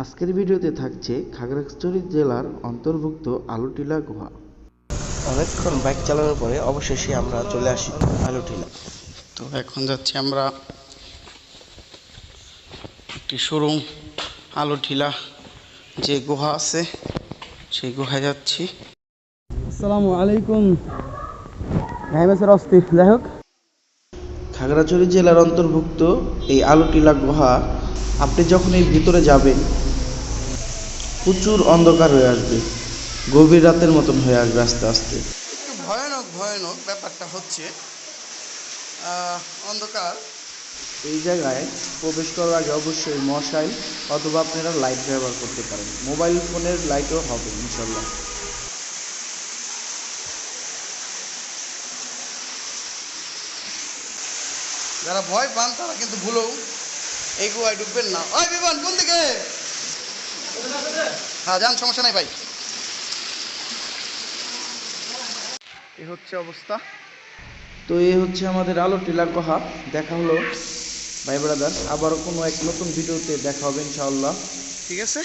আজকের ভিডিওতে থাকছে খাগড়াছড়ি জেলার অন্তর্ভুক্ত আলুটিলা গুহা। অনেকক্ষণ বাইক চালানোর পরে অবশেষে আমরা চলে আসি আলুটিলা। তো এখন যাচ্ছি আমরা একটি শোরুম আলো টিলা যে গুহা আছে সেই গুহায় যাচ্ছি। আসসালামু আলাইকুম। ভাইমেসের অস্থির যাই হোক। খাগড়াছড়ি জেলার অন্তর্ভুক্ত এই আলুটিলা গুহা আপনি যখন এর ভিতরে যাবেন প্রচুর অন্ধকার হয়ে আসবে। গভীর রাতের মতন হয়ে আসবে আস্তে আস্তে। একটু ভয়ানক ভয়ানক ব্যাপারটা হচ্ছে অন্ধকার। এই জায়গায় প্রবেশ করার আগে অবশ্যই মশাই অথবা আপনারা লাইট ব্যবহার করতে পারেন। মোবাইল ফোনের লাইটও হবে ইনশাল্লাহ যারা ভয় পান তারা কিন্তু ভুলেও এই গুহায় ঢুকবেন না। ওই বিমান কোন দিকে? হ্যাঁ যান সমস্যা নাই ভাই। এ হচ্ছে অবস্থা। তো এই হচ্ছে আমাদের আলো টিলা কহা। দেখা হলো ভাই ব্রাদার। আবারও কোনো এক নতুন ভিডিওতে দেখা হবে ইনশাআল্লাহ। ঠিক আছে?